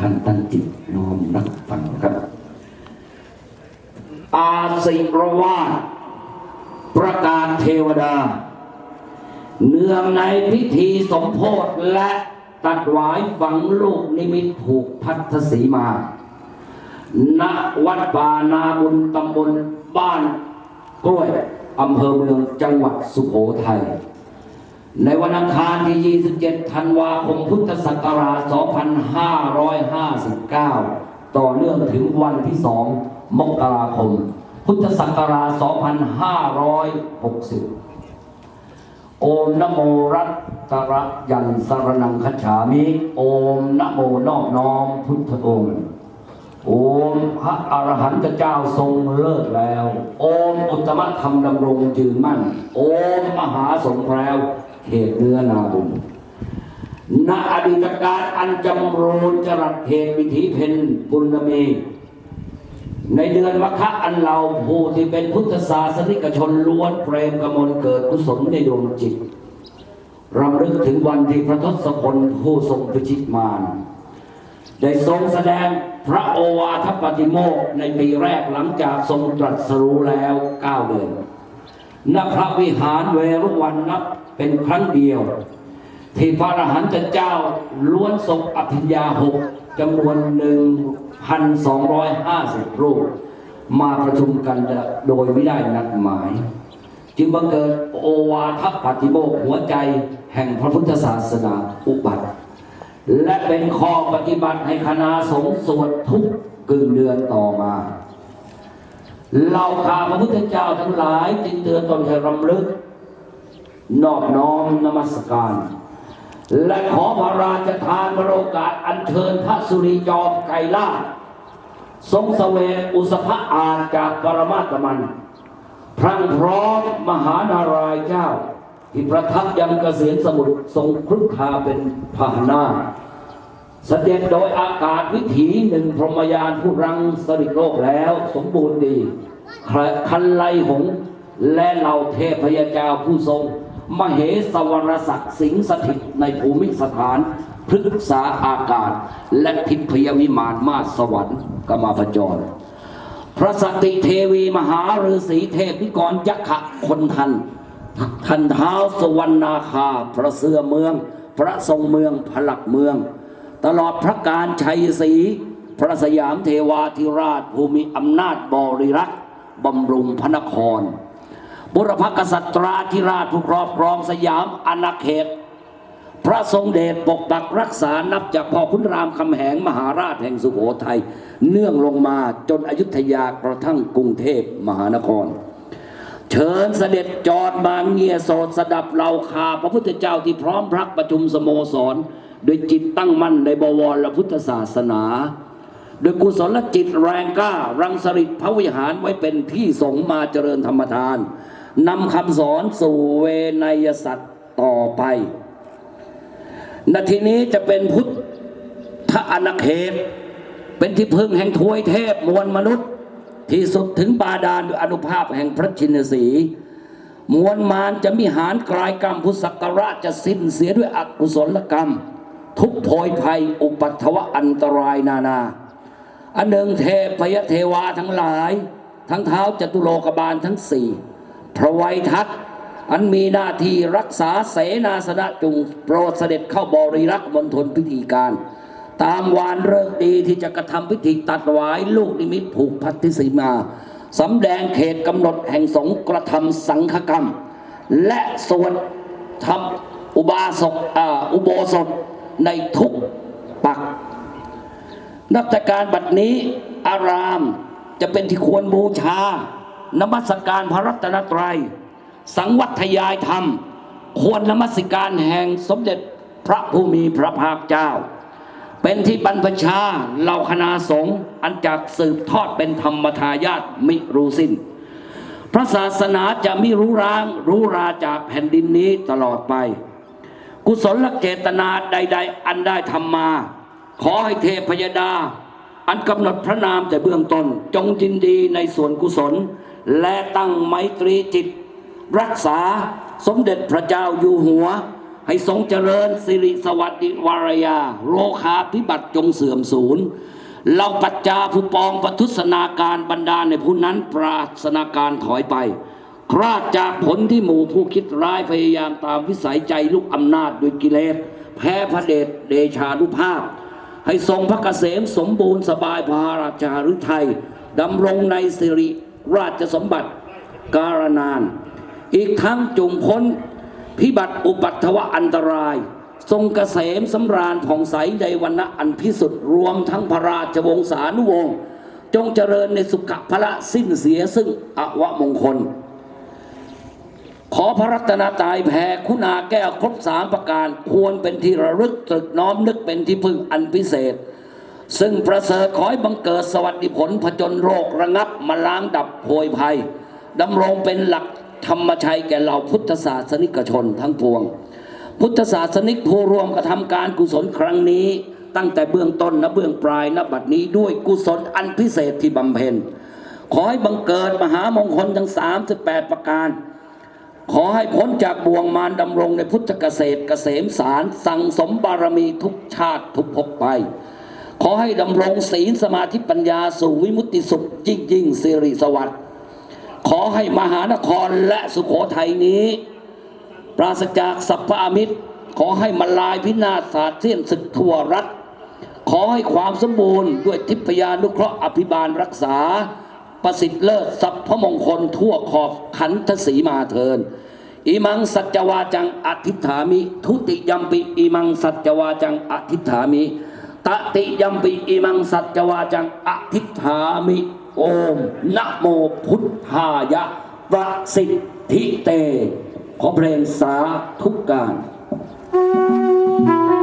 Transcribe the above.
ท่านตั้งจิตน้อมรับฟังครับ อาศิรวาสประกาศเทวดา เนื่องในพิธีสมโพธและตัดหวายฝังลูกนิมิตผูกพัทธสีมา ณ วัดป่านาบุญตำบลบ้านกล้วยอำเภอเมืองจังหวัดสุโขทัย ในวันอังคารที่ 27 ธันวาคม พุทธศักราช 2559 ต่อเนื่องถึงวันที่ 2 มกราคม พุทธศักราช 2560 โอมนโมรัตตระยันสรนังคัจฉามิ โอมนโมนอบน้อมพุทธองค์โอมพระอรหันตเจ้าทรงเลิศแล้ว โอมอุตตมธรรมดำรงยืนมั่น โอมมหาสงแพรว เขตเนื้อนาบุญณอดีตการอันจำโรนจรัสเหตุวิถีเพนบุญมีในเดือนมคะอันเราผู้ที่เป็นพุทธศาสนิกชนล้วนเปรมกมลเกิดกุศลในดวงจิตรำลึกถึงวันที่พระทศพลผู้ทรงพิชิตมารได้ทรงแสดงพระโอวาทปฏิโมกในปีแรกหลังจากทรงตรัสรู้แล้วเก้าเดือน ณพระวิหารเวรุวันนับเป็นครั้งเดียว ที่พระอรหันตเจ้าล้วนทรงอภิญญาหกจำนวนหนึ่งพันสองร้อยห้าสิบรูป มาประชุมกันโดยไม่ได้นัดหมาย จึงบังเกิดโอวาทปฏิโมกหัวใจแห่งพระพุทธศาสนาอุบัติ และเป็นข้อปฏิบัติให้คณะสงฆ์สวดทุกกึ่งเดือนต่อมา เราข้าพระพุทธเจ้าทั้งหลายจึงเตือนตนให้รำลึก นอบน้อมนมัสการ และขอพระราชทานบรโอกาสอัญเชิญพระสุริจอมไกรล่าทรงเสวกอุสภะอาจากปรมาตมัน พรั่งพร้อมมหานารายเจ้า ที่ประทับยังเกษียณสมุทรทรงครุฑาเป็นพาหนะ เสด็จโดยอากาศวิถีหนึ่งพรหมยานผู้รังสริโลกแล้ว สมบูรณ์ดีคันไลหง และเหล่าเทพยเจ้าผู้ทรง มเหสวรศักดิ์สิงสถิตในภูมิสถานพฤกษาอากาศ และทิพยวิมานมาสวรรค์กมาพจร พระสติเทวีมหาฤาษีเทพนิกรยักษ์คนทัน ทันเท้าสวรรณาคา พระเสือเมือง พระทรงเมืองผลักเมือง ตลอดพระการชัยศรีพระสยามเทวาธิราชภูมิอำนาจบริรักษ์บำรุงพระนคร บุรพกษัตราธิราชผู้ครอบครองสยามอาณาเขต พระทรงเดชปกปักรักษานับจากพ่อขุนรามคำแหงมหาราชแห่งสุโขทัยเนื่องลงมาจนอยุธยากระทั่งกรุงเทพมหานคร เชิญเสด็จจอดมาเงียโสดสดับเหล่าคาพระพุทธเจ้าที่พร้อมพรักประชุมสโมสร โดยจิตตั้งมั่นในบวรพุทธศาสนา โดยกุศลจิตแรงกล้า รังสริตพระวิหารไว้เป็นที่สงมาเจริญธรรมทานนำคำสอนสู่เวนยสัตว์ต่อไปนาทีนี้จะเป็นพุทธอนาเขต เป็นที่พึ่งแห่งทวยเทพมวลมนุษย์ ที่สุดถึงบาดาลด้วยอนุภาพแห่งพระชินสี มวลมารจะมีหารกลายกรรมพุทธศักราชจะสิ้นเสียด้วยอกุศลกรรม ทุกโพยภัยอุปัตถวะอันตรายนานา อันหนึ่งเทพยเทวาทั้งหลาย ทั้งเท้าจตุโลกบาลทั้งสี่พระไวยทัตอันมีหน้าที่รักษาเสนาสนะจุงโปรดเสด็จเข้าบริรักษ์มณฑลพิธีการ ตามวานเลิกดีที่จะกระทำพิธีตัดวายลูกนิมิตผูกพัทธิสีมาสำแดงเขตกำหนดแห่งสงฆ์กระทำสังฆกรรม และสวดทำอุบาสกอ่าอุโบสถ ในทุกปัก นับแต่การบัดนี้อารามจะเป็นที่ควรบูชานมัสการพระรัตนตรัย สังวัทยายธรรม ควรนมัสการแห่งสมเด็จพระผู้มีพระภาคเจ้า เป็นที่บรรพชาเหล่าคณะสงฆ์อันจากสืบทอดเป็นธรรมทายาทมิรู้สิ้น พระศาสนาจะม่รู้ร้างรู้ราจากแผ่นดินนี้ตลอดไป กุศลเจตนาใด ๆ อันได้ทำมา ขอให้เทพยดา อันกำหนดพระนามแต่เบื้องต้นจงยินดีในส่วนกุศล และตั้งไมตรีจิต รักษาสมเด็จพระเจ้าอยู่หัว ให้ทรงเจริญสิริสวัสดิวารยา โรคาพิบัติจงเสื่อมสูญเราปัจจาผู้ปองปทุสนาการบรรดาในผู้นั้นปราศนาการถอยไป คราดจากผลที่หมู่ผู้คิดร้ายพยายามตามวิสัยใจลูกอำนาจด้วยกิเลส แพ้พระเดชเดชานุภาพ ให้ทรงพระเกษมสมบูรณ์สบายพาราชาฤทัยดำรงในสิริราชสมบัติการนาน อีกทั้งจุงพ้นพิบัติอุปัตถวะอันตราย ทรงเกษมสำราญผ่องใสในวันณะอันพิสุทธิ์รวมทั้งพระราชวงศานุวงศ์จงเจริญในสุขพละสิ้นเสียซึ่งอวมงคล ขอพระรัตนตรัยแผ่คุณาแก้วครบสามประการ ควรเป็นที่ระลึกตรึกน้อมนึกเป็นที่พึ่งอันพิเศษ ซึ่งประเสริฐขอให้บังเกิดสวัสดิผลผจญโรคระงับมาล้างดับโพยภัยดำรงเป็นหลักธรรมชัยแก่เหล่าพุทธศาสนิกชนทั้งปวง พุทธศาสนิกผู้รวมกระทำการกุศลครั้งนี้ ตั้งแต่เบื้องต้นและเบื้องปลายณบัดนี้ด้วยกุศลอันพิเศษที่บำเพ็ญ ขอให้บังเกิดมหามงคลทั้ง 38 ประการ ขอให้พ้นจากบ่วงมารดำรงในพุทธเกษตรเกษมสารสั่งสมบารมีทุกชาติทุกภพไป ขอให้ดำรงศีลสมาธิปัญญาสู่วิมุตติสุขยิ่งยิ่งสิริสวัสดิ์ขอให้มหานครและสุโขทัยนี้ ปราศจากสัพพามิตร ขอให้มาลายพินาศศาสตร์เสี้ยนศึกทั่วรัฐ ขอให้ความสมบูรณ์ด้วยทิพยานุเคราะห์อภิบาลรักษา ประสิทธิ์เลิศสัพพมงคลทั่วขอบขันธสีมาเทินอิมังสัจวาจังอธิษฐามิ ทุติยัมปิอิมังสัจวาจังอธิษฐามิตติยัมปิอิมังสัจวาจังอธิษฐามิโอมนะโมพุทธายะประสิทธิเต ขอเพลงสาธุกการเ